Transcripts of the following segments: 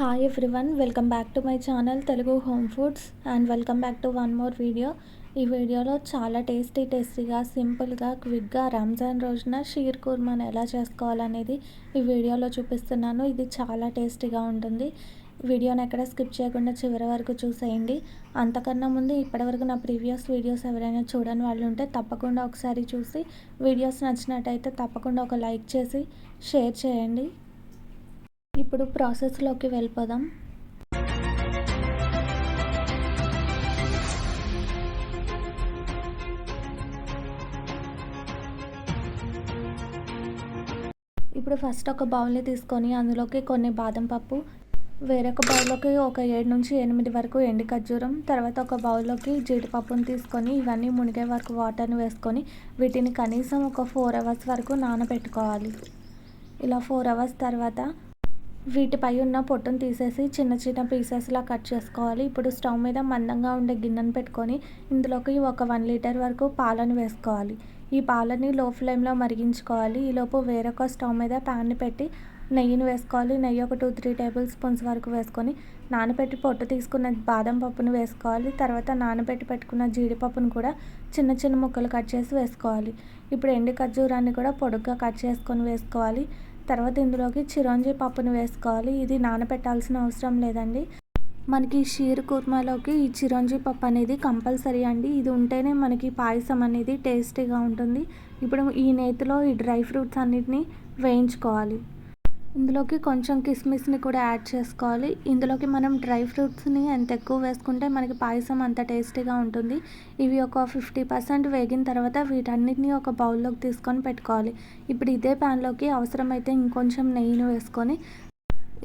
Hi everyone welcome back to my channel Telugu home foods and welcome back to one more video ఈ వీడియోలో చాలా tasty టేస్టీగా సింపుల్గా క్విక్గా రంజాన్ రోజున షీర్ కుర్మాని ఎలా చేసుకోవాలనేది ఈ వీడియోలో చూపిస్తున్నాను. ఇది చాలా టేస్టీగా ఉంటుంది. వీడియోని ఎక్కడ స్కిప్ చేయకుండా చివరి వరకు చూసేయండి. అంతకన్నా ముందు ఇప్పటివరకు నా ప్రీవియస్ వీడియోస్ ఎవరైనా చూడని వాళ్ళు ఉంటే తప్పకుండా ఒకసారి చూసి వీడియోస్ నచ్చినట్టయితే తప్పకుండా ఒక లైక్ చేసి షేర్ చేయండి. ఇప్పుడు ప్రాసెస్లోకి వెళ్ళిపోదాం. ఇప్పుడు ఫస్ట్ ఒక బౌల్ని తీసుకొని అందులోకి కొన్ని బాదం పప్పు వేరొక బౌల్లోకి ఒక ఏడు నుంచి ఎనిమిది వరకు ఎండి ఖర్జూరం తర్వాత ఒక బౌల్లోకి జీడిపప్పును తీసుకొని ఇవన్నీ మునిగే వరకు వాటర్ని వేసుకొని వీటిని కనీసం ఒక ఫోర్ అవర్స్ వరకు నానబెట్టుకోవాలి. ఇలా ఫోర్ అవర్స్ తర్వాత వీటిపై ఉన్న పొట్టును తీసేసి చిన్న చిన్న పీసెస్లా కట్ చేసుకోవాలి. ఇప్పుడు స్టవ్ మీద మందంగా ఉండే గిన్నెను పెట్టుకొని ఇందులోకి ఒక వన్ లీటర్ వరకు పాలను వేసుకోవాలి. ఈ పాలని లో ఫ్లేమ్లో మరిగించుకోవాలి ఈలోపు వేరొక స్టవ్ మీద ప్యాన్ని పెట్టి నెయ్యిని వేసుకోవాలి. నెయ్యి ఒక టూ త్రీ టేబుల్ స్పూన్స్ వరకు వేసుకొని నానబెట్టి పొట్టు తీసుకున్న బాదం పప్పును వేసుకోవాలి. తర్వాత నానబెట్టి పెట్టుకున్న జీడిపప్పును కూడా చిన్న చిన్న ముక్కలు కట్ చేసి వేసుకోవాలి. ఇప్పుడు ఎండు ఖర్జూరాన్ని కూడా పొడుగ్గా కట్ చేసుకొని వేసుకోవాలి. తర్వాత ఇందులోకి చిరంజీ పప్పును వేసుకోవాలి. ఇది నానబెట్టాల్సిన అవసరం లేదండి. మనకి షీర్ కుర్మాలోకి ఈ చిరంజీ పప్పు అనేది కంపల్సరీ అండి. ఇది ఉంటేనే మనకి పాయసం అనేది టేస్టీగా ఉంటుంది. ఇప్పుడు ఈ నేతిలో ఈ డ్రై ఫ్రూట్స్ అన్నిటిని వేయించుకోవాలి. ఇందులోకి కొంచెం కిస్మిస్ని కూడా యాడ్ చేసుకోవాలి. ఇందులోకి మనం డ్రై ఫ్రూట్స్ని ఎంత ఎక్కువ వేసుకుంటే మనకి పాయసం అంత టేస్టీగా ఉంటుంది. ఇవి ఒక ఫిఫ్టీ పర్సెంట్ వేగిన తర్వాత వీటన్నిటిని ఒక బౌల్లోకి తీసుకొని పెట్టుకోవాలి. ఇప్పుడు ఇదే ప్యాన్లోకి అవసరమైతే ఇంకొంచెం నెయ్యిని వేసుకొని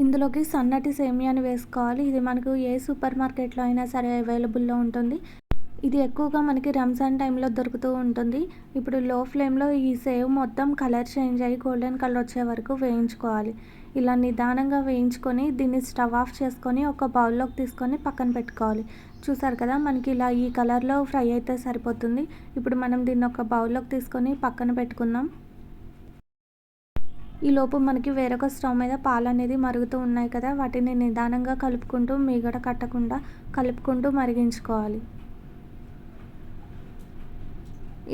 ఇందులోకి సన్నటి సేమియాని వేసుకోవాలి. ఇది మనకు ఏ సూపర్ మార్కెట్లో అయినా సరే అవైలబుల్లో ఉంటుంది. ఇది ఎక్కువగా మనకి రంజాన్ టైంలో దొరుకుతూ ఉంటుంది. ఇప్పుడు లో ఫ్లేమ్లో ఈ సేవ్ మొత్తం కలర్ చేంజ్ అయ్యి గోల్డెన్ కలర్ వచ్చే వరకు వేయించుకోవాలి. ఇలా నిదానంగా వేయించుకొని దీన్ని స్టవ్ ఆఫ్ చేసుకొని ఒక బౌల్లోకి తీసుకొని పక్కన పెట్టుకోవాలి. చూసారు కదా మనకి ఇలా ఈ కలర్లో ఫ్రై అయితే సరిపోతుంది. ఇప్పుడు మనం దీన్ని ఒక బౌల్లోకి తీసుకొని పక్కన పెట్టుకుందాం. ఈ లోపు మనకి వేరొక స్టవ్ మీద పాలు అనేది మరుగుతూ ఉన్నాయి కదా వాటిని నిదానంగా కలుపుకుంటూ మీగడ కట్టకుండా కలుపుకుంటూ మరిగించుకోవాలి.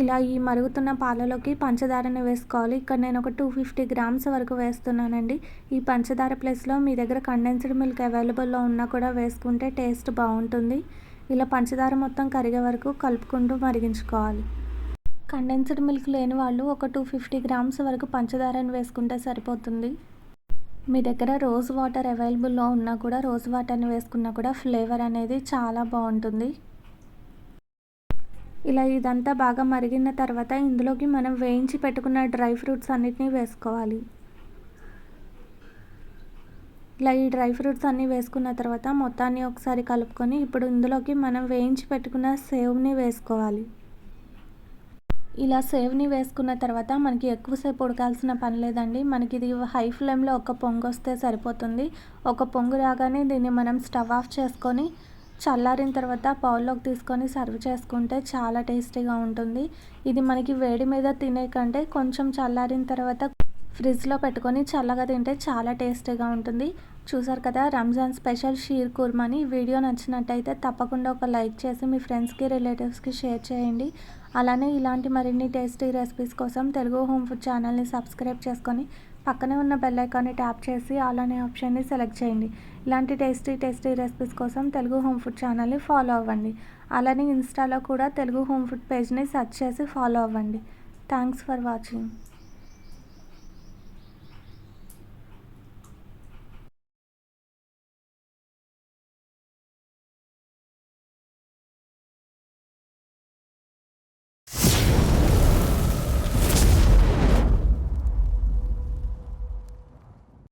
ఇలా ఈ మరుగుతున్న పాలలోకి పంచదారని వేసుకోవాలి. ఇక్కడ నేను ఒక టూ ఫిఫ్టీ గ్రామ్స్ వరకు వేస్తున్నానండి. ఈ పంచదార ప్లేస్లో మీ దగ్గర కండెన్స్డ్ మిల్క్ అవైలబుల్లో ఉన్నా కూడా వేసుకుంటే టేస్ట్ బాగుంటుంది. ఇలా పంచదార మొత్తం కరిగే వరకు కలుపుకుంటూ మరిగించుకోవాలి. కండెన్స్డ్ మిల్క్ లేని వాళ్ళు ఒక టూ ఫిఫ్టీ గ్రామ్స్ వరకు పంచదారని వేసుకుంటే సరిపోతుంది. మీ దగ్గర రోజ్ వాటర్ అవైలబుల్లో ఉన్నా కూడా రోజ్ వాటర్ని వేసుకున్నా కూడా ఫ్లేవర్ అనేది చాలా బాగుంటుంది. ఇలా ఇదంతా బాగా మరిగిన తర్వాత ఇందులోకి మనం వేయించి పెట్టుకున్న డ్రై ఫ్రూట్స్ అన్నిటినీ వేసుకోవాలి. ఇలా ఈ డ్రై ఫ్రూట్స్ అన్నీ వేసుకున్న తర్వాత మొత్తాన్ని ఒకసారి కలుపుకొని ఇప్పుడు ఇందులోకి మనం వేయించి పెట్టుకున్న సేవ్ని వేసుకోవాలి. ఇలా సేవ్ని వేసుకున్న తర్వాత మనకి ఎక్కువసేపు ఉడకాల్సిన పని లేదండి. మనకి ఇది హై ఫ్లేమ్లో ఒక పొంగు వస్తే సరిపోతుంది. ఒక పొంగు రాగానే దీన్ని మనం స్టవ్ ఆఫ్ చేసుకొని చల్లారిన తర్వాత పౌల్లోకి తీసుకొని సర్వ్ చేసుకుంటే చాలా టేస్టీగా ఉంటుంది. ఇది మనకి వేడి మీద తినే కంటే కొంచెం చల్లారిన తర్వాత ఫ్రిడ్జ్లో పెట్టుకొని చల్లగా తింటే చాలా టేస్టీగా ఉంటుంది. చూసారు కదా రంజాన్ స్పెషల్ షీర్ కుర్మాని. వీడియో నచ్చినట్టయితే తప్పకుండా ఒక లైక్ చేసి మీ ఫ్రెండ్స్కి రిలేటివ్స్కి షేర్ చేయండి. అలానే ఇలాంటి మరిన్ని టేస్టీ రెసిపీస్ కోసం తెలుగు హోమ్ ఫుడ్ ఛానల్ని సబ్స్క్రైబ్ చేసుకొని పక్కనే ఉన్న బెల్ ఐకాన్ని ట్యాప్ చేసి ఆల్ అనే ఆప్షన్ని సెలెక్ట్ చేయండి. ఇలాంటి టేస్టీ టేస్టీ రెసిపీస్ కోసం తెలుగు హోమ్ ఫుడ్ ఛానల్ని ఫాలో అవ్వండి. అలానే ఇన్స్టాలో కూడా తెలుగు హోమ్ ఫుడ్ పేజ్ని సెర్చ్ చేసి ఫాలో అవ్వండి. Thanks for watching